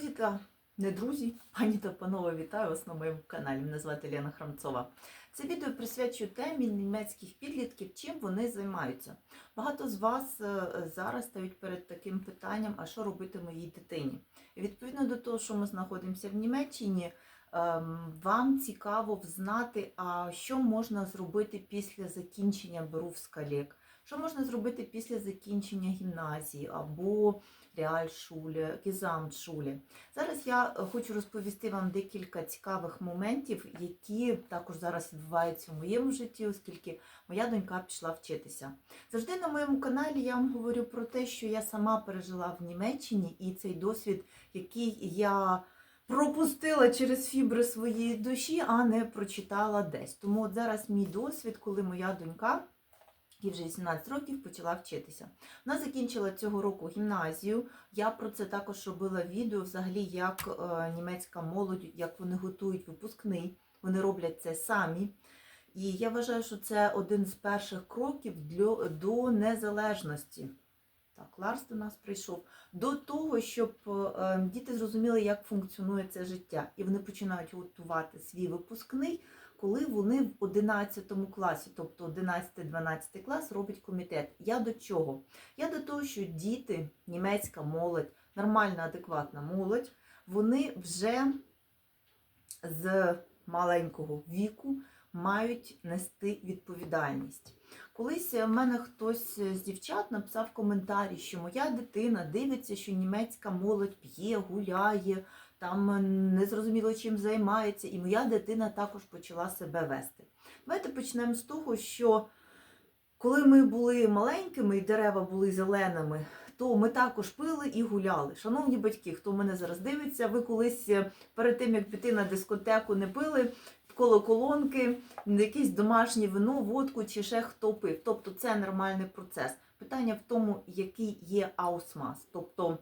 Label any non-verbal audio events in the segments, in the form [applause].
Друзі та не друзі, пані та панове, вітаю вас на моєму каналі. Мене звати Лена Храмцова. Це відео присвячую темі німецьких підлітків, чим вони займаються. Багато з вас е, зараз стають перед таким питанням, а що робити моїй дитині? І відповідно до того, що ми знаходимося в Німеччині, ем, вам цікаво взнати, а що можна зробити після закінчення Берувскалік, що можна зробити після закінчення гімназії або реальшулі, гізамтшулі. Зараз я е, хочу розповісти вам декілька цікавих моментів, які також зараз відбуваються в моєму житті, оскільки моя донька пішла вчитися. Завжди на моєму каналі я вам говорю про те, що я сама пережила в Німеччині, і цей досвід, який я пропустила через фібри своєї душі, а не прочитала десь. Тому от зараз мій досвід, коли моя донька. Їй вже 18 років почала вчитися. Вона закінчила цього року гімназію. Я про це також робила відео, взагалі, як е, німецька молодь, як вони готують випускний. Вони роблять це самі. І я вважаю, що це один з перших кроків для, до незалежності. Так, Ларс до нас прийшов. До того, щоб е, діти зрозуміли, як функціонує це життя. І вони починають готувати свій випускний, коли вони в 11 класі, тобто 11-12 клас, робить комітет. Я до чого? Я до того, що діти, німецька молодь, нормальна, адекватна молодь, вони вже з маленького віку мають нести відповідальність. Колись в мене хтось з дівчат написав коментарі, що моя дитина дивиться, що німецька молодь п'є, гуляє, там незрозуміло чим займається, і моя дитина також почала себе вести. Давайте почнемо з того, що коли ми були маленькими і дерева були зеленими, то ми також пили і гуляли. Шановні батьки, хто мене зараз дивиться, ви колись е, перед тим, як піти на дискотеку, не пили коло колонки, якесь домашнє вино, водку чи ще хто пив. Тобто це нормальний процес. Питання в тому, який є аусмас, тобто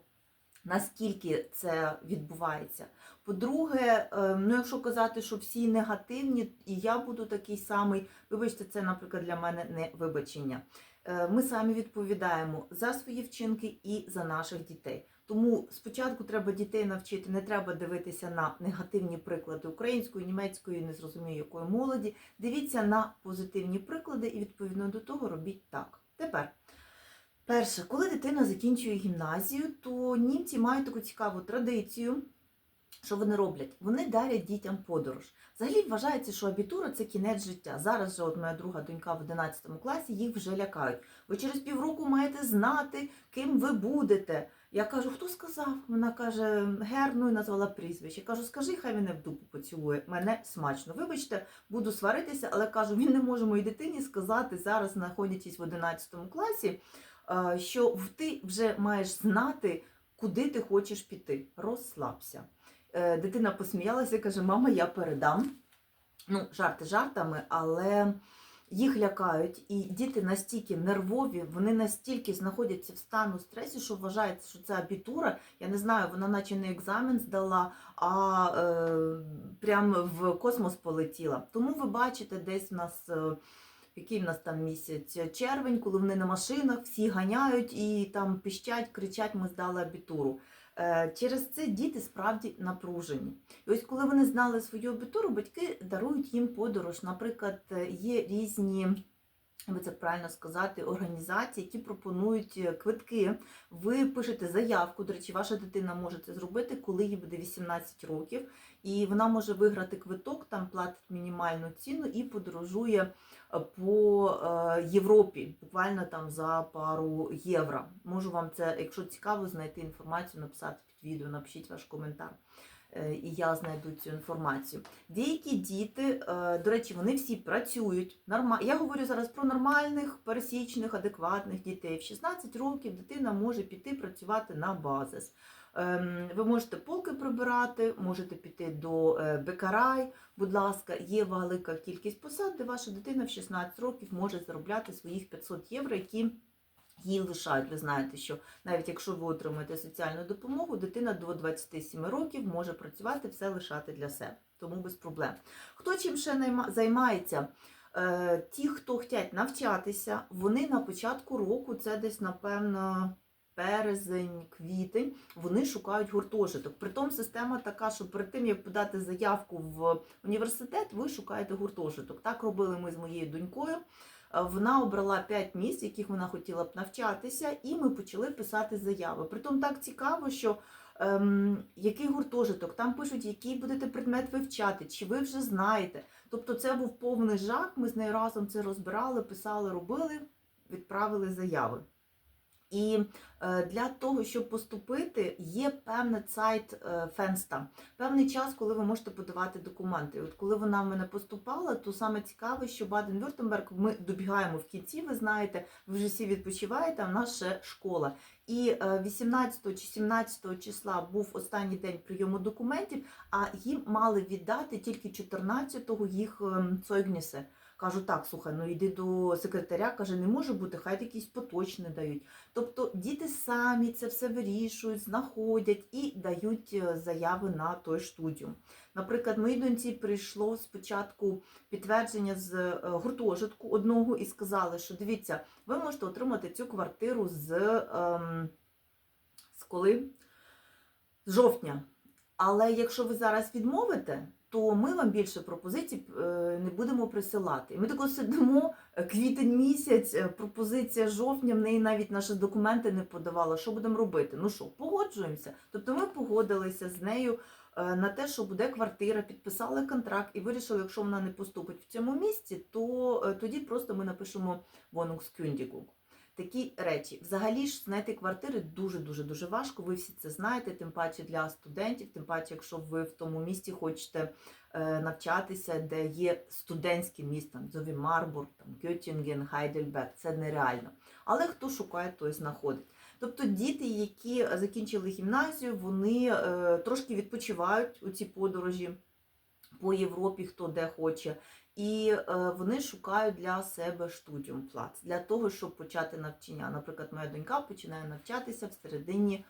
наскільки це відбувається. По-друге, е, ну якщо казати, що всі негативні, і я буду такий самий, вибачте, це, наприклад, для мене не вибачення. Е, Ми самі відповідаємо за свої вчинки і за наших дітей. Тому спочатку треба дітей навчити, не треба дивитися на негативні приклади української, німецької, не зрозумію якої молоді. Дивіться на позитивні приклади і відповідно до того робіть так. Тепер. Перше, коли дитина закінчує гімназію, то німці мають таку цікаву традицію. Що вони роблять? Вони дарять дітям подорож. Взагалі вважається, що абітура це кінець життя. Зараз же, от моя друга донька в 11 класі, їх вже лякають. Ви через півроку маєте знати, ким ви будете. Я кажу, хто сказав? Вона каже, Герну і назвала прізвище. Я кажу, скажи, хай мене в дупу поцілує. Мене смачно. Вибачте, буду сваритися, але кажу, [laughs] він не може моїй дитині сказати зараз, знаходячись в 11 класі, що ти вже маєш знати, куди ти хочеш піти. Розслабся. Е, Дитина посміялася і каже, мама, я передам. Ну, жарти жартами, але їх лякають, і діти настільки нервові, вони настільки знаходяться в стану стресу, що вважається, що це абітура. Я не знаю, вона наче не екзамен здала, а е, прямо в космос полетіла. Тому ви бачите, десь в нас. Е, який в нас там місяць червень, коли вони на машинах всі ганяють і там піщать, кричать, ми здали абітуру. Е, Через це діти справді напружені. І ось коли вони знали свою абітуру, батьки дарують їм подорож. Наприклад, є різні. Ви це правильно сказати, організації, які пропонують е, квитки. Ви пишете заявку. До речі, ваша дитина може це зробити, коли їй буде 18 років, і вона може виграти квиток, там платить мінімальну ціну і подорожує е, по е, Європі, буквально там за пару євро. Можу вам це, якщо цікаво, знайти інформацію, написати під відео, напишіть ваш коментар. Е, І я знайду цю інформацію. Деякі діти, е, до речі, вони всі працюють. Я говорю зараз про нормальних, пересічних, адекватних дітей. В 16 років дитина може піти працювати на базис. Ем, Ви можете полки прибирати, можете піти до е, Бекарай. Будь ласка, є велика кількість посад, де ваша дитина в 16 років може заробляти своїх 500 євро, які їй лишають. Ви знаєте, що навіть якщо ви отримаєте соціальну допомогу, дитина до 27 років може працювати, все лишати для себе. Тому без проблем. Хто чим ще займається? Е, Ті, хто хочуть навчатися, вони на початку року, це десь, напевно, березень, квітень вони шукають гуртожиток. Притом система така, що перед тим як подати заявку в університет, ви шукаєте гуртожиток. Так робили ми з моєю донькою. Е, Вона обрала 5 місць, яких вона хотіла б навчатися, і ми почали писати заяви. Притом так цікаво, що ем, який гуртожиток, там пишуть, який будете предмет вивчати, чи ви вже знаєте. Тобто це був повний жах. Ми з нею разом це розбирали, писали, робили, відправили заяви. І е, для того, щоб поступити, є певний сайт е, Фенста, певний час, коли ви можете подавати документи. От коли вона в мене поступала, то саме цікаве, що Баден-Вюртемберг ми добігаємо в кінці. Ви знаєте, ви вже всі відпочиваєте, а в нас ще школа. І е, 18 чи 17 числа був останній день прийому документів, а їм мали віддати тільки 14-го їх ем, цойгніси. Кажу, так, слухай, ну йди до секретаря, каже, не може бути, хай якісь поточні дають. Тобто діти самі це все вирішують, знаходять і дають е, заяви на той студіум. Наприклад, моїй доньці прийшло спочатку підтвердження з е, гуртожитку одного і сказали, що дивіться, ви можете отримати цю квартиру з, ем, з коли? З жовтня. Але якщо ви зараз відмовите, то ми вам більше пропозицій е, не будемо присилати. І ми тако сидимо е, квітень місяць, е, пропозиція жовтня, в неї навіть наші документи не подавала. Що будемо робити? Ну що, погоджуємося. Тобто ми погодилися з нею на те, що буде квартира, підписали контракт і вирішили, якщо вона не поступить в цьому місці, то тоді просто ми напишемо Wohnungskündigung. Такі речі. Взагалі ж знайти квартири дуже-дуже дуже важко. Ви всі це знаєте, тим паче для студентів, тим паче, якщо ви в тому місті хочете е, навчатися, де є студентське місто, Зові Марбург, там Геттінген, Хайдельберг, це нереально. Але хто шукає, той знаходить. Тобто діти, які закінчили гімназію, вони е, трошки відпочивають у ці подорожі по Європі, хто де хоче. І е, вони шукають для себе студіум плац для того, щоб почати навчання. Наприклад, моя донька починає навчатися в середині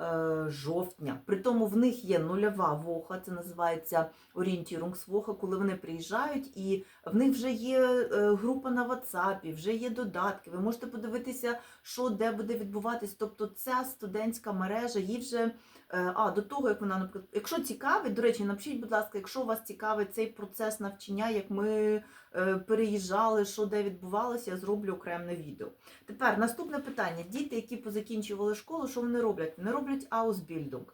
е, жовтня. Притому в них є нульова воха, це називається орієнтірунгсвоха, коли вони приїжджають, і в них вже є е, група на WhatsApp, вже є додатки. Ви можете подивитися, що де буде відбуватись. Тобто ця студентська мережа, їй вже. Е, А, до того, як вона, наприклад, якщо цікавить, до речі, напишіть, будь ласка, якщо вас цікавить цей процес навчання, як ми е, переїжджали, що де відбувалося, я зроблю окреме відео. Тепер наступне питання: діти, які позакінчували школу, що вони роблять? Вони роблять аусбільдинг.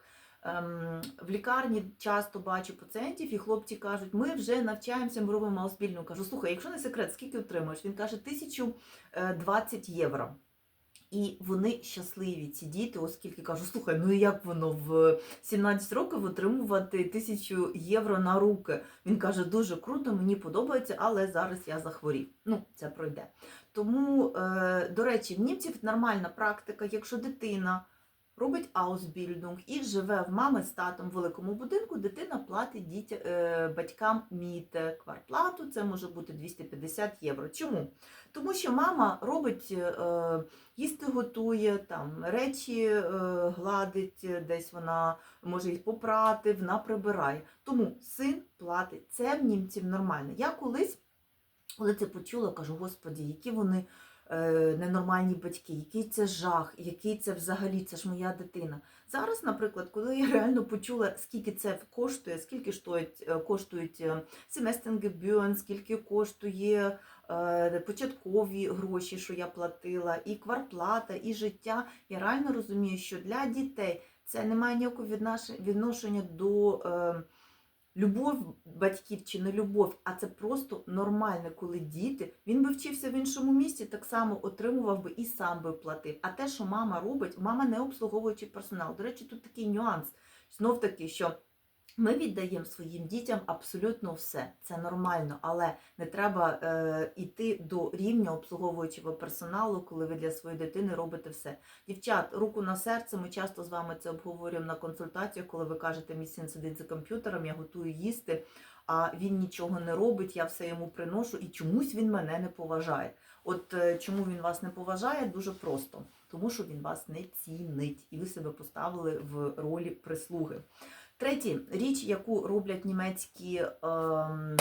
Ем, в лікарні часто бачу пацієнтів, і хлопці кажуть, ми вже навчаємося, ми робимо аусбільдинг. Кажу, слухай, якщо не секрет, скільки отримаєш? Він каже, 1020 євро. І вони щасливі, ці діти, оскільки кажу, слухай, ну як воно в 17 років отримувати тисячу євро на руки? Він каже, дуже круто, мені подобається, але зараз я захворів. Ну, це пройде. Тому, е, до речі, в німців нормальна практика, якщо дитина робить аусбільдинг і живе в мами з татом в великому будинку, дитина платить дітя, е, батькам міте квартплату, це може бути 250 євро. Чому? Тому що мама робить, е, їсти готує, там речі е, гладить, десь вона може їх попрати, вона прибирає. Тому син платить. Це в німців нормально. Я колись, коли це почула, кажу, господі, які вони е, ненормальні батьки, який це жах, який це взагалі, це ж моя дитина. Зараз, наприклад, коли я реально почула, скільки це коштує, скільки е, коштують семестенгебюн, скільки коштує е, початкові гроші, що я платила, і кварплата, і життя, я реально розумію, що для дітей це не має ніякого відношення до. Любов батьків чи не любов, а це просто нормально, коли діти. Він би вчився в іншому місці, так само отримував би і сам би платив. А те, що мама робить, мама не обслуговуючий персонал. До речі, тут такий нюанс. Знов таки, що ми віддаємо своїм дітям абсолютно все. Це нормально, але не треба е, йти до рівня обслуговуючого персоналу, коли ви для своєї дитини робите все. Дівчат, руку на серце, ми часто з вами це обговорюємо на консультаціях, коли ви кажете, мій син сидить за комп'ютером, я готую їсти, а він нічого не робить, я все йому приношу, і чомусь він мене не поважає. От е, чому він вас не поважає, дуже просто. Тому що він вас не цінить, і ви себе поставили в ролі прислуги. Третя річ, яку роблять німецькі ем,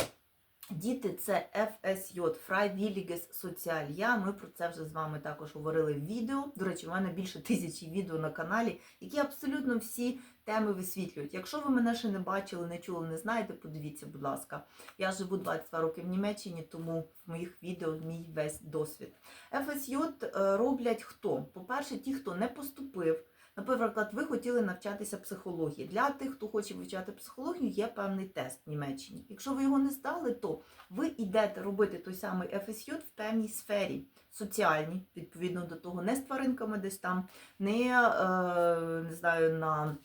Діти це FSJ, Freiwilliges Sozialjahr. Ми про це вже з вами також говорили в відео. До речі, у мене більше тисячі відео на каналі, які абсолютно всі теми висвітлюють. Якщо ви мене ще не бачили, не чули, не знаєте, подивіться, будь ласка. Я живу 22 роки в Німеччині, тому в моїх відео мій весь досвід. FSJ е, роблять хто? По-перше, ті, хто не поступив. Наприклад, ви хотіли навчатися психології. Для тих, хто хоче вивчати психологію, є певний тест в Німеччині. Якщо ви його не здали, то ви йдете робити той самий FSJ в певній сфері, соціальній, відповідно до того, не з тваринками десь там, не, е, не знаю, на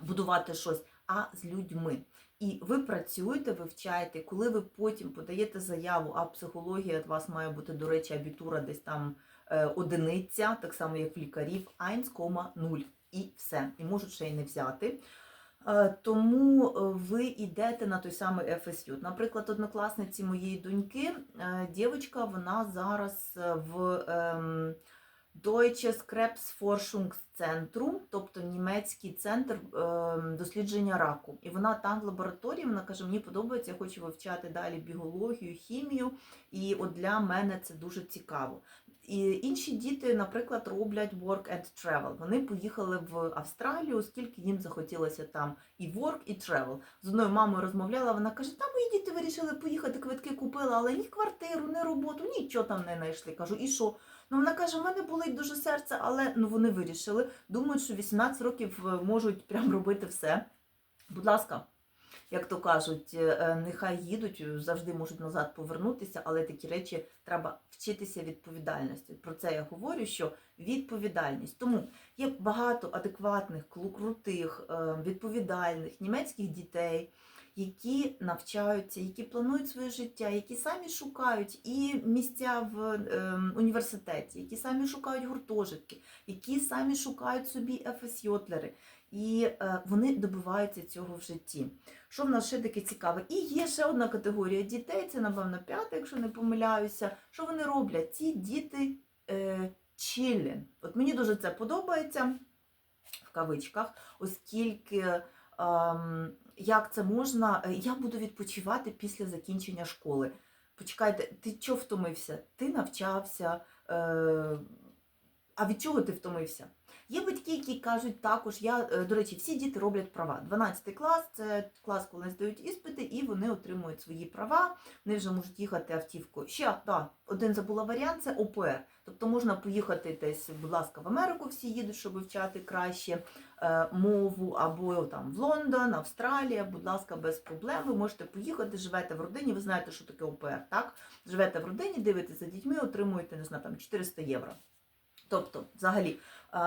будувати щось, а з людьми. І ви працюєте, вивчаєте, коли ви потім подаєте заяву, а психологія у вас має бути, до речі, абітура десь там одиниця, так само як в лікарів, 1,0 і все. І можуть ще й не взяти. Е, Тому е, ви йдете на той самий FSU. Наприклад, однокласниці моєї доньки, е, дівчинка, вона зараз е, в ем, Deutsches Krebsforschungszentrum, тобто німецький центр ем, дослідження раку. І вона там в лабораторії, вона каже, мені подобається, я хочу вивчати далі біологію, хімію, і от для мене це дуже цікаво. І інші діти, наприклад, роблять work and travel. Вони поїхали в Австралію, оскільки їм захотілося там і work, і travel. З одною мамою розмовляла, вона каже, там мої діти вирішили поїхати, квитки купили, але ні квартиру, ні роботу, нічого там не знайшли. Кажу, і що? Ну вона каже, в мене болить дуже серце, але ну вони вирішили. Думають, що 18 років е, можуть прям робити все. Будь ласка, як то кажуть, е, нехай їдуть, завжди можуть назад повернутися, але такі речі треба вчитися відповідальності. Про це я говорю, що відповідальність. Тому є багато адекватних, крутих, е, відповідальних німецьких дітей. Які навчаються, які планують своє життя, які самі шукають і місця в ем, університеті, які самі шукають гуртожитки, які самі шукають собі ФСЙотлери, і е, вони добиваються цього в житті. Що в нас ще таке цікаве? І є ще одна категорія дітей, це, напевно, п'ята, якщо не помиляюся. Що вони роблять? Ці діти е, чилі. От мені дуже це подобається в кавичках, оскільки. ем, як це можна, е, я буду відпочивати після закінчення школи. Почекайте, ти чого втомився? Ти навчався. Е, а від чого ти втомився? Є батьки, які кажуть також, я, е, до речі, всі діти роблять права. 12 клас це клас, коли здають іспити, і вони отримують свої права, вони вже можуть їхати автівкою. Ще да, один забула варіант це ОПР. Тобто можна поїхати десь, будь ласка, в Америку всі їдуть, щоб вивчати краще е, мову, або там в Лондон, Австралія, будь ласка, без проблем. Ви можете поїхати, живете в родині, ви знаєте, що таке ОПР, так? Живете в родині, дивитеся за дітьми, отримуєте, не знаю, там 400 євро. Тобто, взагалі, е,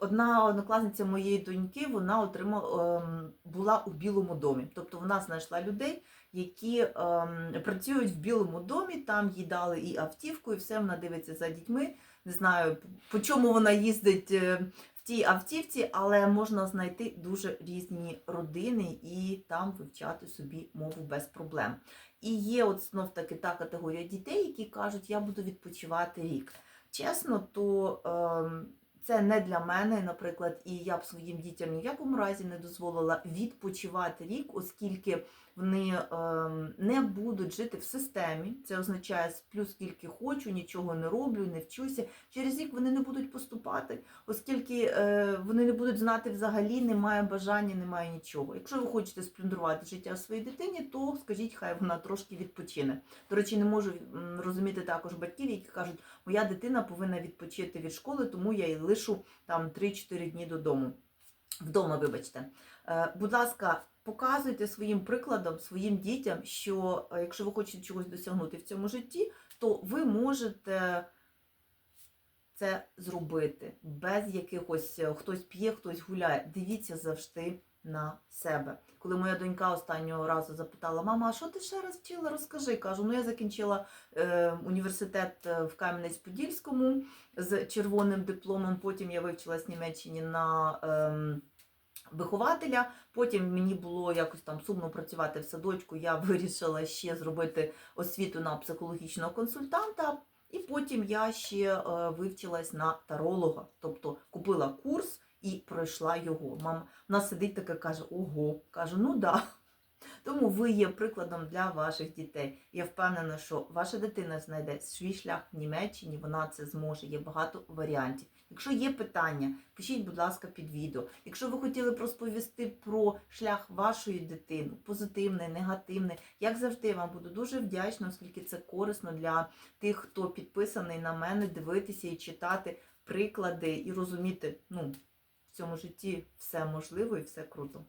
одна однокласниця моєї доньки, вона отримала, ем, була у Білому домі. Тобто вона знайшла людей, які ем, працюють в Білому домі, там їй дали і автівку, і все, вона дивиться за дітьми. Не знаю, по чому вона їздить е, в тій автівці, але можна знайти дуже різні родини і там вивчати собі мову без проблем. І є от знов таки та категорія дітей, які кажуть, я буду відпочивати рік. Чесно, то ем, це не для мене, наприклад, і я б своїм дітям ні в якому разі не дозволила відпочивати рік, оскільки вони ем, не будуть жити в системі. Це означає сплю скільки хочу, нічого не роблю, не вчуся. Через рік вони не будуть поступати, оскільки е, вони не будуть знати взагалі, немає бажання, немає нічого. Якщо ви хочете сплюндрувати життя своїй дитині, то скажіть, хай вона трошки відпочине. До речі, не можу розуміти також батьків, які кажуть, моя дитина повинна відпочити від школи, тому я її лишу там 3-4 дні додому. Вдома, вибачте. Е, Будь ласка, показуйте своїм прикладом, своїм дітям, що е, якщо ви хочете чогось досягнути в цьому житті, то ви можете це зробити без якихось е, хтось п'є, хтось гуляє. Дивіться завжди на себе. Коли моя донька останнього разу запитала, мама, а що ти ще раз вчила? Розкажи. Кажу, ну я закінчила е, університет е, в Кам'янець-Подільському з червоним дипломом. Потім я вивчилась в Німеччині на ем, вихователя. Потім мені було якось там сумно працювати в садочку. Я вирішила ще зробити освіту на психологічного консультанта. І потім я ще е, вивчилась на таролога, тобто купила курс і пройшла його. Мама вона сидить така каже: Ого, кажу, ну да. Тому ви є прикладом для ваших дітей. Я впевнена, що ваша дитина знайде свій шлях в Німеччині, вона це зможе. Є багато варіантів. Якщо є питання, пишіть, будь ласка, під відео. Якщо ви хотіли б розповісти про шлях вашої дитини, позитивний, негативний, як завжди, я вам буду дуже вдячна, оскільки це корисно для тих, хто підписаний на мене, дивитися і читати приклади і розуміти, ну, в цьому житті все можливо і все круто.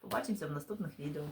Побачимося в наступних відео.